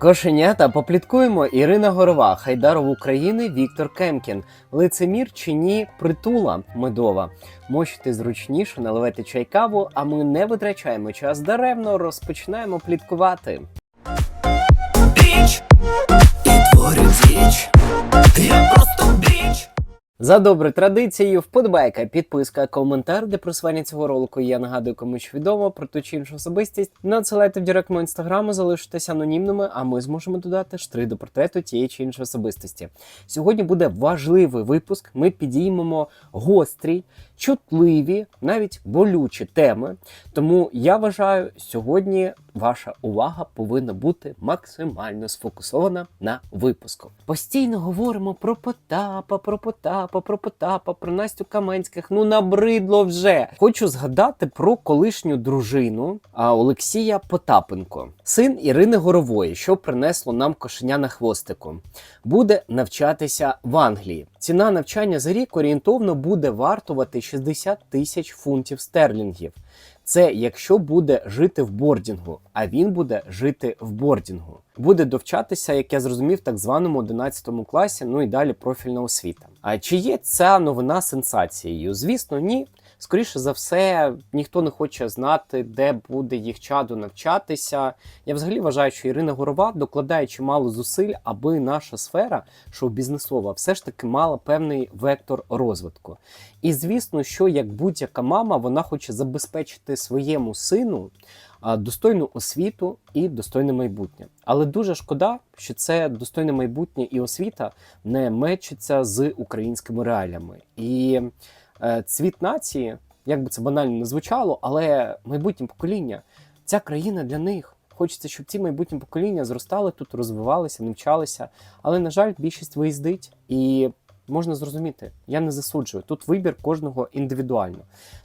Кошенята попліткуємо Ірина Горова, Хайдаров України, Віктор Кемкін. Лицемір чи ні, притула медова. Мочити зручніше, наливайте чай каву, а ми не витрачаємо час даремно, розпочинаємо пліткувати. Річ, діч. Я просто. За доброю традицією, вподобайка, підписка, коментар для просування цього ролику. Я нагадую, комусь відомо про ту чи іншу особистість. Надсилайте в директ мого інстаграму, залишитесь анонімними, а ми зможемо додати штрих до портрету тієї чи іншої особистості. Сьогодні буде важливий випуск. Ми підіймемо гострі, чутливі, навіть болючі теми. Тому я вважаю, сьогодні ваша увага повинна бути максимально сфокусована на випуску. Постійно говоримо про Потапа, про Потапа, про Потапа, про Настю Каменських. Ну набридло вже. Хочу згадати про колишню дружину Олексія Потапенко, син Ірини Горової, що принесло нам кошеня на хвостику. Буде навчатися в Англії. Ціна навчання за рік орієнтовно буде вартувати 60 тисяч фунтів стерлінгів. Це якщо буде жити в бордінгу, а він буде жити в бордінгу. Буде довчатися, як я зрозумів, так званому 11 класі, ну і далі профільна освіта. А чи є ця новина сенсацією? Звісно, ні. Скоріше за все, ніхто не хоче знати, де буде їх чадо навчатися. Я взагалі вважаю, що Ірина Горова докладає чимало зусиль, аби наша сфера шоу-бізнесова все ж таки мала певний вектор розвитку. І звісно, що як будь-яка мама, вона хоче забезпечити своєму сину достойну освіту і достойне майбутнє. Але дуже шкода, що це достойне майбутнє і освіта не мечиться з українськими реаліями. І цвіт нації, як би це банально не звучало, але майбутнє покоління, ця країна для них. Хочеться, щоб ці майбутні покоління зростали тут, розвивалися, навчалися. Але, на жаль, більшість виїздить і можна зрозуміти, я не засуджую. Тут вибір кожного індивідуально.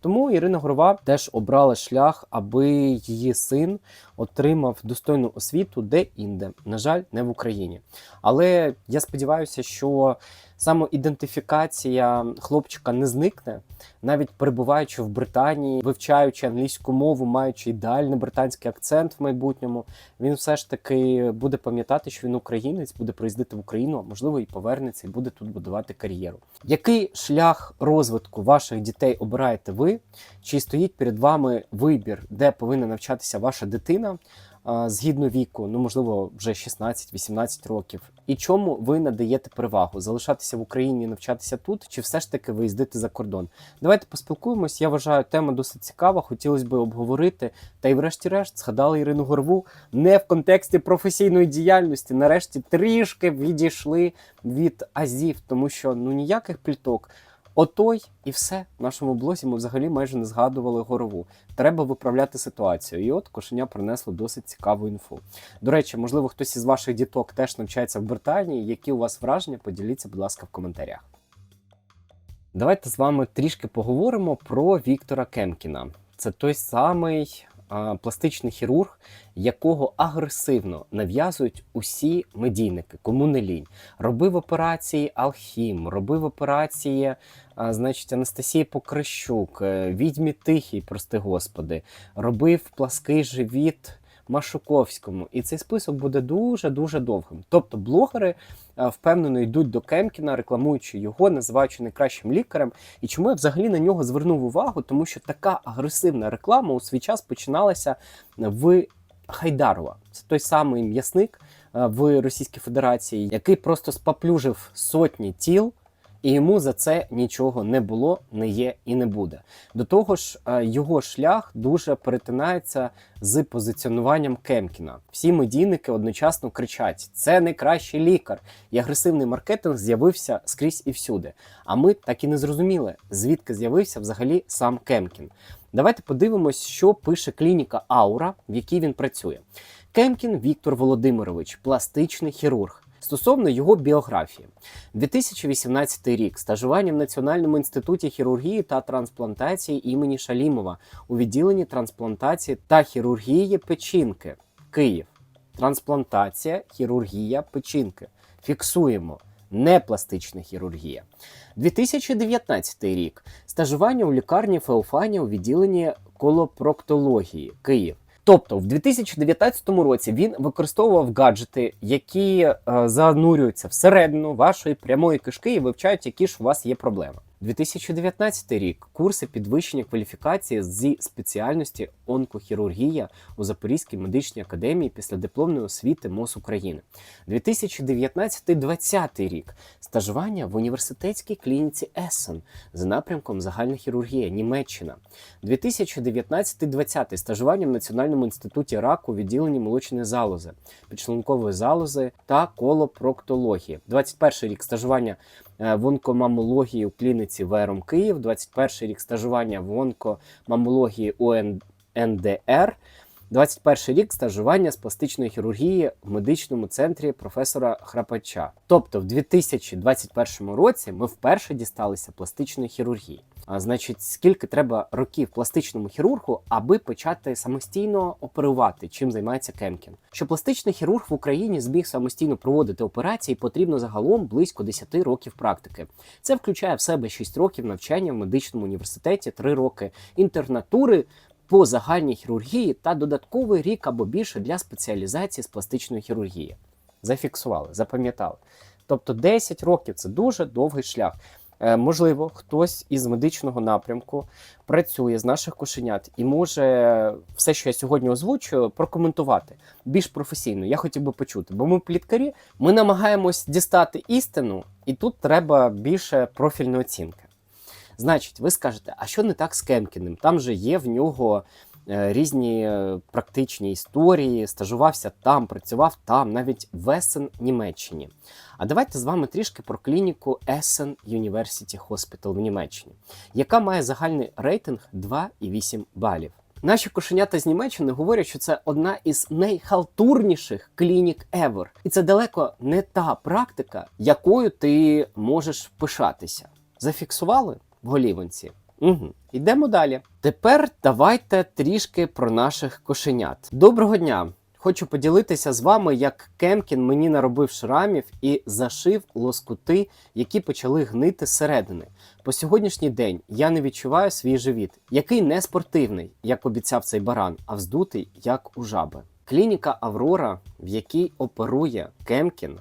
Тому Ірина Горова теж обрала шлях, аби її син отримав достойну освіту де-інде. На жаль, не в Україні. Але я сподіваюся, що самоідентифікація хлопчика не зникне, навіть перебуваючи в Британії, вивчаючи англійську мову, маючи ідеальний британський акцент в майбутньому, він все ж таки буде пам'ятати, що він українець, буде приїздити в Україну, а можливо і повернеться, і буде тут будувати кар'єру. Який шлях розвитку ваших дітей обираєте ви? Чи стоїть перед вами вибір, де повинна навчатися ваша дитина? Згідно віку, ну можливо, вже 16-18 років, і чому ви надаєте перевагу залишатися в Україні, навчатися тут, чи все ж таки виїздити за кордон? Давайте поспілкуємось. Я вважаю, тема досить цікава. Хотілося б обговорити. Та й, врешті-решт, згадали Ірину Горву не в контексті професійної діяльності. Нарешті трішки відійшли від азів, тому що ну ніяких пліток. Отой і все в нашому блозі ми взагалі майже не згадували горову. Треба виправляти ситуацію. І от кошеня принесло досить цікаву інфу. До речі, можливо, хтось із ваших діток теж навчається в Британії. Які у вас враження? Поділіться, будь ласка, в коментарях. Давайте з вами трішки поговоримо про Віктора Кемкіна. Це той самий пластичний хірург, якого агресивно нав'язують усі медійники, кому не лінь. Робив операції Алхім, робив операції, а, значить, Анастасії Покрищук, е, відьмі Тихій, прости господи, робив плаский живіт. Машуковському, і цей список буде дуже дуже довгим. Тобто, блогери е, впевнено йдуть до Кемкіна, рекламуючи його, називаючи найкращим лікарем. І чому я взагалі на нього звернув увагу? Тому що така агресивна реклама у свій час починалася в Хайдарова. Це той самий м'ясник е, в Російській Федерації, який просто споплюжив сотні тіл. І йому за це нічого не було, не є і не буде. До того ж, е, його шлях дуже перетинається з позиціонуванням Кемкіна. Всі медійники одночасно кричать: це найкращий лікар. І агресивний маркетинг з'явився скрізь і всюди. А ми так і не зрозуміли, звідки з'явився взагалі сам Кемкін. Давайте подивимось, що пише клініка Аура, в якій він працює. Кемкін Віктор Володимирович, пластичний хірург. Стосовно його біографії, 2018 рік стажування в Національному інституті хірургії та трансплантації імені Шалімова у відділенні трансплантації та хірургії печінки Київ. Трансплантація, хірургія печінки. Фіксуємо. Не пластична хірургія. 2019 рік. Стажування у лікарні Феофанія у відділенні колопроктології Київ. Тобто, в 2019 році він використовував гаджети, які е, занурюються всередину вашої прямої кишки і вивчають, які ж у вас є проблеми. 2019 рік курси підвищення кваліфікації зі спеціальності онкохірургія у Запорізькій медичній академії після дипломної освіти МОЗ України. 2019-2020 рік стажування в університетській клініці Ессен за напрямком загальна хірургія Німеччина. 2019-2020 стажування в Національному інституті раку відділенні молочної залози, підшлункової залози та колопроктології. 21 рік стажування в онкомамології у клініці ВРМ Київ, 21 рік стажування в онкомамології УНДР. НДР. 21 рік стажування з пластичної хірургії в медичному центрі професора Храпача. Тобто, в 2021 році ми вперше дісталися пластичної хірургії. А значить, скільки треба років пластичному хірургу, аби почати самостійно оперувати, чим займається Кемкін? Щоб пластичний хірург в Україні зміг самостійно проводити операції, потрібно загалом близько 10 років практики. Це включає в себе 6 років навчання в медичному університеті, 3 роки інтернатури по загальній хірургії та додатковий рік або більше для спеціалізації з пластичної хірургії. Зафіксували, запам'ятали. Тобто 10 років це дуже довгий шлях. Е, можливо, хтось із медичного напрямку працює з наших кошенят і може все, що я сьогодні озвучую, прокоментувати більш професійно. Я хотів би почути, бо ми пліткарі, ми намагаємось дістати істину, і тут треба більше профільної оцінки. Значить, ви скажете, а що не так з Кемкіним? Там же є в нього е, різні е, практичні історії, стажувався там, працював там, навіть в Ессен, Німеччині. А давайте з вами трішки про клініку Essen University Hospital в Німеччині, яка має загальний рейтинг 2,8 балів. Наші кошенята з Німеччини говорять, що це одна із найхалтурніших клінік ever. І це далеко не та практика, якою ти можеш пишатися. Зафіксували в голівонці? Угу. Йдемо далі. Тепер давайте трішки про наших кошенят. Доброго дня! Хочу поділитися з вами, як Кемкін мені наробив шрамів і зашив лоскути, які почали гнити зсередини. По сьогоднішній день я не відчуваю свій живіт, який не спортивний, як обіцяв цей баран, а вздутий, як у жаби. Клініка Аврора, в якій оперує Кемкін,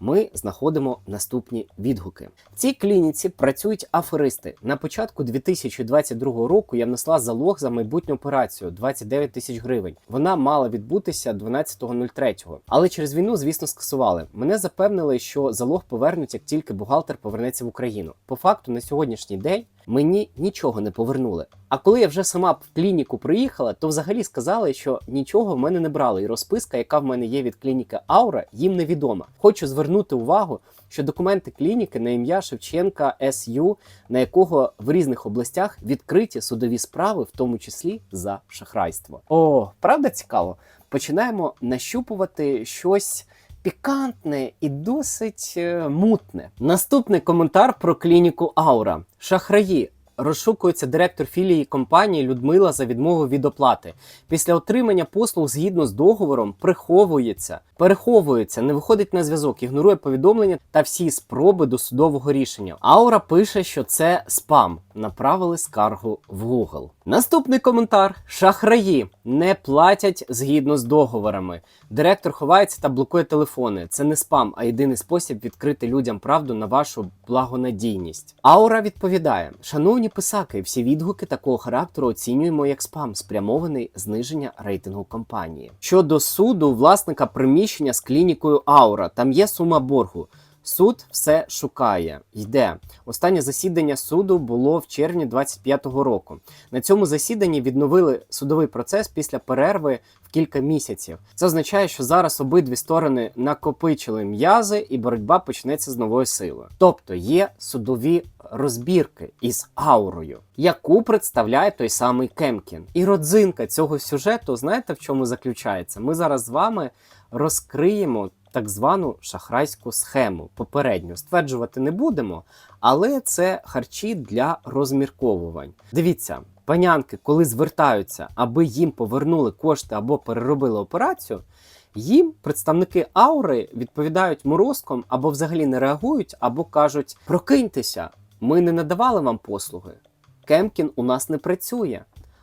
ми знаходимо наступні відгуки. В цій клініці працюють аферисти. На початку 2022 року я внесла залог за майбутню операцію 29 тисяч гривень. Вона мала відбутися 12.03. Але через війну, звісно, скасували. Мене запевнили, що залог повернуть, як тільки бухгалтер повернеться в Україну. По факту, на сьогоднішній день мені нічого не повернули. А коли я вже сама в клініку приїхала, то взагалі сказали, що нічого в мене не брали, і розписка, яка в мене є від клініки Аура, їм невідома. Хочу звернути увагу, що документи клініки на ім'я Шевченка СЮ, на якого в різних областях відкриті судові справи, в тому числі за шахрайство. О, правда цікаво? Починаємо нащупувати щось. Пікантне і досить е, мутне. Наступний коментар про клініку Аура. Шахраї. Розшукується директор філії компанії Людмила за відмову від оплати. Після отримання послуг згідно з договором приховується, переховується, не виходить на зв'язок, ігнорує повідомлення та всі спроби до судового рішення. Аура пише, що це спам. Направили скаргу в Google. Наступний коментар: шахраї не платять згідно з договорами. Директор ховається та блокує телефони. Це не спам, а єдиний спосіб відкрити людям правду на вашу благонадійність. Аура відповідає: Шановні писаки, всі відгуки такого характеру оцінюємо як спам, спрямований зниження рейтингу компанії. Щодо суду власника приміщення з клінікою Аура, там є сума боргу. Суд все шукає. Йде. Останнє засідання суду було в червні 25-го року. На цьому засіданні відновили судовий процес після перерви в кілька місяців. Це означає, що зараз обидві сторони накопичили м'язи і боротьба почнеться з новою силою. Тобто є судові розбірки із аурою, яку представляє той самий Кемкін. І родзинка цього сюжету, знаєте в чому заключається? Ми зараз з вами розкриємо так звану шахрайську схему. Попередньо стверджувати не будемо, але це харчі для розмірковувань. Дивіться, панянки, коли звертаються, аби їм повернули кошти або переробили операцію. Їм представники аури відповідають морозком або взагалі не реагують, або кажуть: прокиньтеся, ми не надавали вам послуги. Кемкін у нас не працює.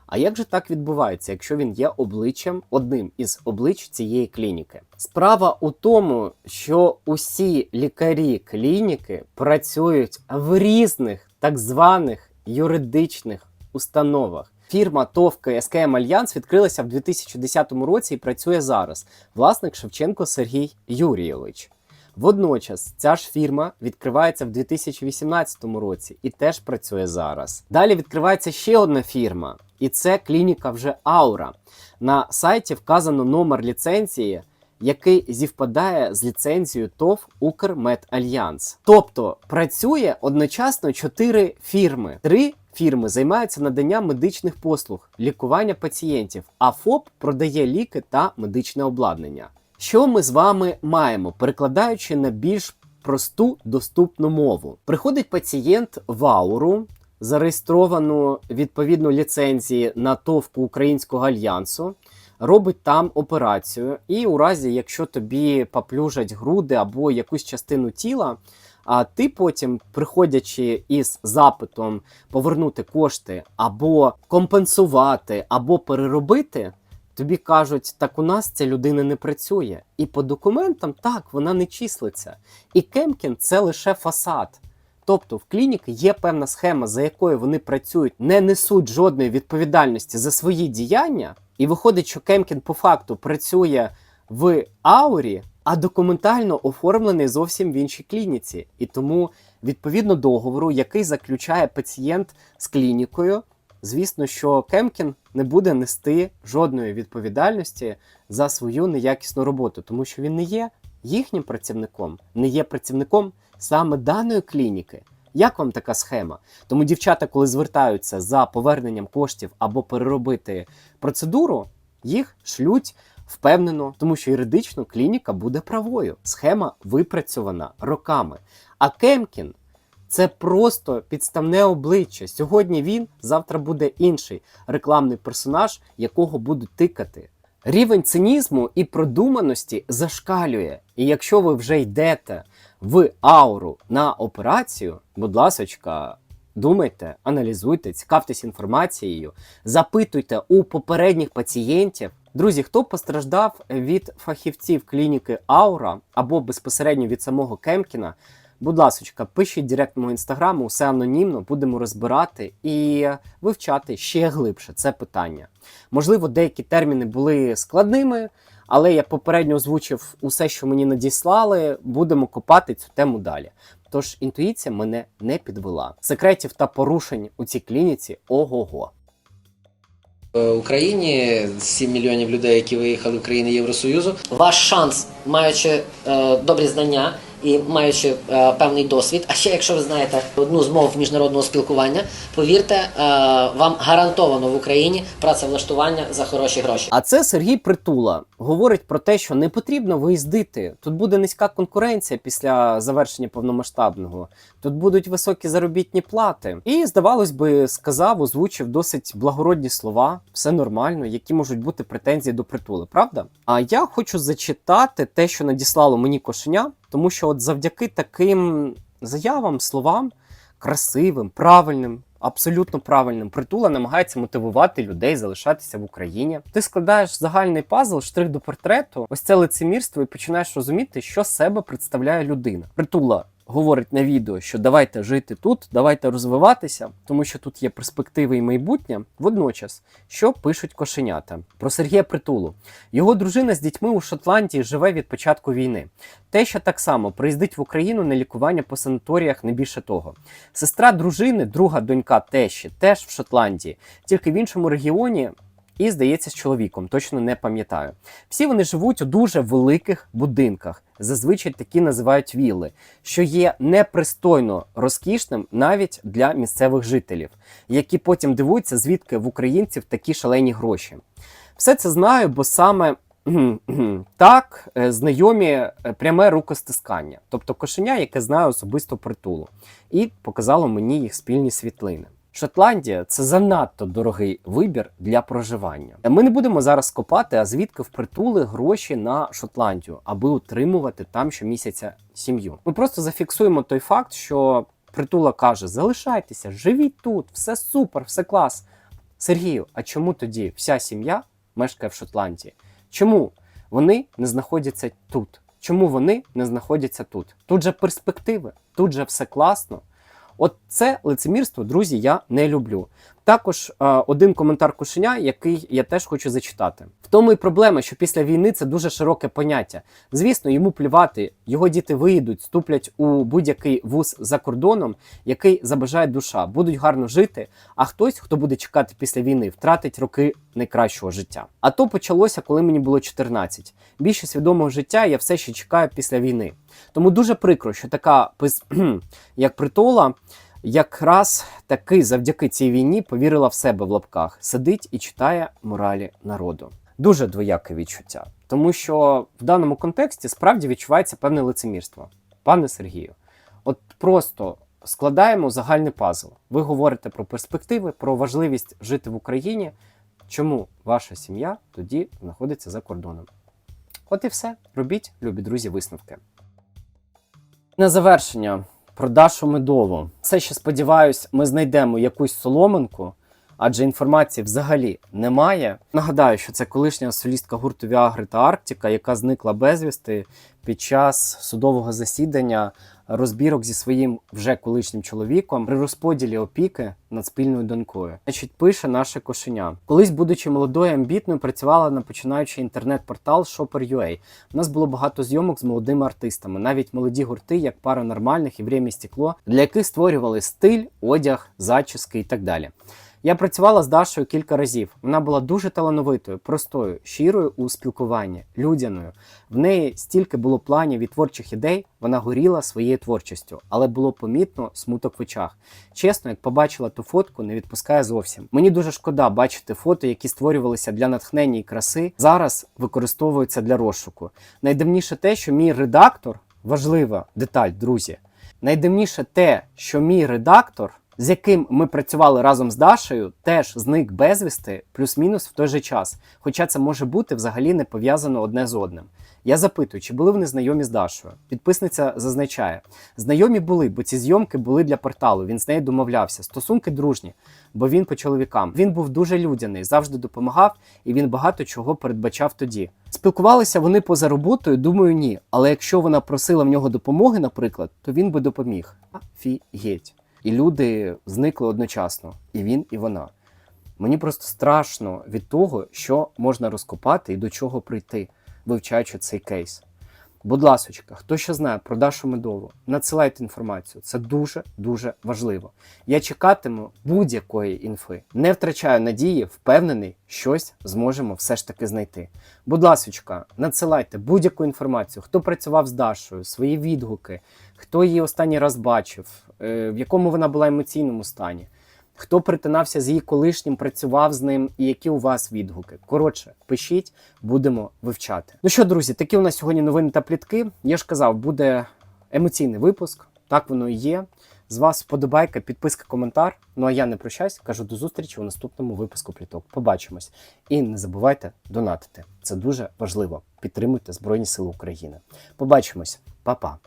А як же так відбувається, якщо він є обличчям одним із облич цієї клініки? Справа у тому, що усі лікарі клініки працюють в різних так званих юридичних установах. Фірма ТОВ КСКМ Альянс відкрилася в 2010 році і працює зараз. Власник Шевченко Сергій Юрійович. Водночас ця ж фірма відкривається в 2018 році і теж працює зараз. Далі відкривається ще одна фірма, і це клініка вже Аура. На сайті вказано номер ліцензії, який зівпадає з ліцензією ТОВ Укрмедальянс. Тобто працює одночасно чотири фірми. Три фірми займаються наданням медичних послуг, лікування пацієнтів, а ФОП продає ліки та медичне обладнання. Що ми з вами маємо, перекладаючи на більш просту доступну мову? Приходить пацієнт в ауру, зареєстровану відповідно ліцензії на товку Українського альянсу, робить там операцію, і у разі, якщо тобі поплюжать груди або якусь частину тіла. А ти потім, приходячи із запитом повернути кошти або компенсувати, або переробити, тобі кажуть, так у нас ця людина не працює. І по документам так, вона не числиться. І Кемкін це лише фасад. Тобто в клініки є певна схема, за якою вони працюють, не несуть жодної відповідальності за свої діяння, і виходить, що Кемкін по факту працює в аурі, а документально оформлений зовсім в іншій клініці. І тому, відповідно договору, який заключає пацієнт з клінікою, звісно, що Кемкін не буде нести жодної відповідальності за свою неякісну роботу, тому що він не є їхнім працівником, не є працівником саме даної клініки. Як вам така схема? Тому дівчата, коли звертаються за поверненням коштів або переробити процедуру, їх шлють впевнено, тому що юридично клініка буде правою. Схема випрацьована роками. А Кемкін це просто підставне обличчя. Сьогодні він, завтра буде інший рекламний персонаж, якого будуть тикати. Рівень цинізму і продуманості зашкалює. І якщо ви вже йдете в ауру на операцію, будь ласочка, думайте, аналізуйте, цікавтесь інформацією, запитуйте у попередніх пацієнтів. Друзі, хто постраждав від фахівців клініки Аура або безпосередньо від самого Кемкіна, будь ласочка, пишіть директ мого інстаграму, все анонімно, будемо розбирати і вивчати ще глибше це питання. Можливо, деякі терміни були складними, але я попередньо озвучив усе, що мені надіслали. Будемо копати цю тему далі. Тож інтуїція мене не підвела. Секретів та порушень у цій клініці ого-го. В Україні 7 мільйонів людей, які виїхали в країни Євросоюзу. Ваш шанс, маючи е, добрі знання і маючи е, певний досвід, а ще якщо ви знаєте одну з мов міжнародного спілкування, повірте, е, вам гарантовано в Україні працевлаштування за хороші гроші. А це Сергій Притула говорить про те, що не потрібно виїздити. Тут буде низька конкуренція після завершення повномасштабного. Тут будуть високі заробітні плати. І здавалось би, сказав, озвучив досить благородні слова, все нормально, які можуть бути претензії до притули, правда? А я хочу зачитати те, що надіслало мені кошеня, тому що от завдяки таким заявам, словам, красивим, правильним. Абсолютно правильним притула намагається мотивувати людей залишатися в Україні. Ти складаєш загальний пазл, штрих до портрету, ось це лицемірство, і починаєш розуміти, що себе представляє людина. Притула говорить на відео, що давайте жити тут, давайте розвиватися, тому що тут є перспективи і майбутнє. Водночас, що пишуть кошенята про Сергія Притулу. Його дружина з дітьми у Шотландії живе від початку війни. Теща так само приїздить в Україну на лікування по санаторіях, не більше того. Сестра дружини, друга донька тещі, теж в Шотландії, тільки в іншому регіоні. І здається, з чоловіком, точно не пам'ятаю. Всі вони живуть у дуже великих будинках, зазвичай такі називають вілли, що є непристойно розкішним навіть для місцевих жителів, які потім дивуються, звідки в українців такі шалені гроші. Все це знаю, бо саме так е, знайомі е, пряме рукостискання, тобто кошеня, яке знаю особисто притулу, і показало мені їх спільні світлини. Шотландія це занадто дорогий вибір для проживання. Ми не будемо зараз копати, а звідки впритули гроші на Шотландію, аби утримувати там щомісяця сім'ю. Ми просто зафіксуємо той факт, що притула каже: залишайтеся, живіть тут, все супер, все клас. Сергію, а чому тоді вся сім'я мешкає в Шотландії? Чому вони не знаходяться тут? Чому вони не знаходяться тут? Тут же перспективи, тут же все класно. От це лицемірство, друзі, я не люблю. Також е, один коментар кошеня, який я теж хочу зачитати. В тому і проблема, що після війни це дуже широке поняття. Звісно, йому плювати, його діти виїдуть, вступлять у будь-який вуз за кордоном, який забажає душа, будуть гарно жити. А хтось, хто буде чекати після війни, втратить роки найкращого життя. А то почалося, коли мені було 14. Більше свідомого життя я все ще чекаю після війни. Тому дуже прикро, що така пис- як притула якраз таки завдяки цій війні повірила в себе в лапках, сидить і читає моралі народу. Дуже двояке відчуття, тому що в даному контексті справді відчувається певне лицемірство. Пане Сергію, от просто складаємо загальний пазл. Ви говорите про перспективи, про важливість жити в Україні. Чому ваша сім'я тоді знаходиться за кордоном? От і все. Робіть, любі друзі, висновки. На завершення про Дашу Медову. Все ще сподіваюсь, ми знайдемо якусь соломинку, адже інформації взагалі немає. Нагадаю, що це колишня солістка гурту Віагри та Арктика, яка зникла безвісти під час судового засідання розбірок зі своїм вже колишнім чоловіком при розподілі опіки над спільною донькою. Значить, пише наше кошеня. Колись, будучи молодою, амбітною, працювала на починаючий інтернет-портал Shopper.ua. У нас було багато зйомок з молодими артистами, навіть молоді гурти, як пара нормальних і «Время стекло, для яких створювали стиль, одяг, зачіски і так далі. Я працювала з Дашою кілька разів. Вона була дуже талановитою, простою, щирою у спілкуванні, людяною. В неї стільки було планів і творчих ідей, вона горіла своєю творчістю, але було помітно смуток в очах. Чесно, як побачила ту фотку, не відпускає зовсім. Мені дуже шкода бачити фото, які створювалися для натхнення і краси, зараз використовуються для розшуку. Найдивніше те, що мій редактор важлива деталь, друзі. Найдивніше те, що мій редактор, з яким ми працювали разом з Дашею, теж зник безвісти, плюс-мінус в той же час. Хоча це може бути взагалі не пов'язано одне з одним. Я запитую, чи були вони знайомі з Дашою? Підписниця зазначає: знайомі були, бо ці зйомки були для порталу. Він з нею домовлявся. Стосунки дружні, бо він по чоловікам. Він був дуже людяний, завжди допомагав, і він багато чого передбачав тоді. Спілкувалися вони поза роботою, думаю, ні. Але якщо вона просила в нього допомоги, наприклад, то він би допоміг. Афігеть. І люди зникли одночасно, і він, і вона. Мені просто страшно від того, що можна розкопати і до чого прийти, вивчаючи цей кейс. Будь ласочка, хто ще знає про Дашу Медову, надсилайте інформацію. Це дуже дуже важливо. Я чекатиму будь-якої інфи. Не втрачаю надії, впевнений, щось зможемо все ж таки знайти. Будь ласочка, надсилайте будь-яку інформацію, хто працював з Дашою, свої відгуки, хто її останній раз бачив, е, в якому вона була емоційному стані. Хто притинався з її колишнім, працював з ним, і які у вас відгуки? Коротше, пишіть, будемо вивчати. Ну що, друзі, такі у нас сьогодні новини та плітки. Я ж казав, буде емоційний випуск. Так воно і є. З вас вподобайка, підписка, коментар. Ну а я не прощаюсь, кажу до зустрічі у наступному випуску пліток. Побачимось. І не забувайте донатити. Це дуже важливо. Підтримуйте Збройні Сили України. Побачимось, Па-па.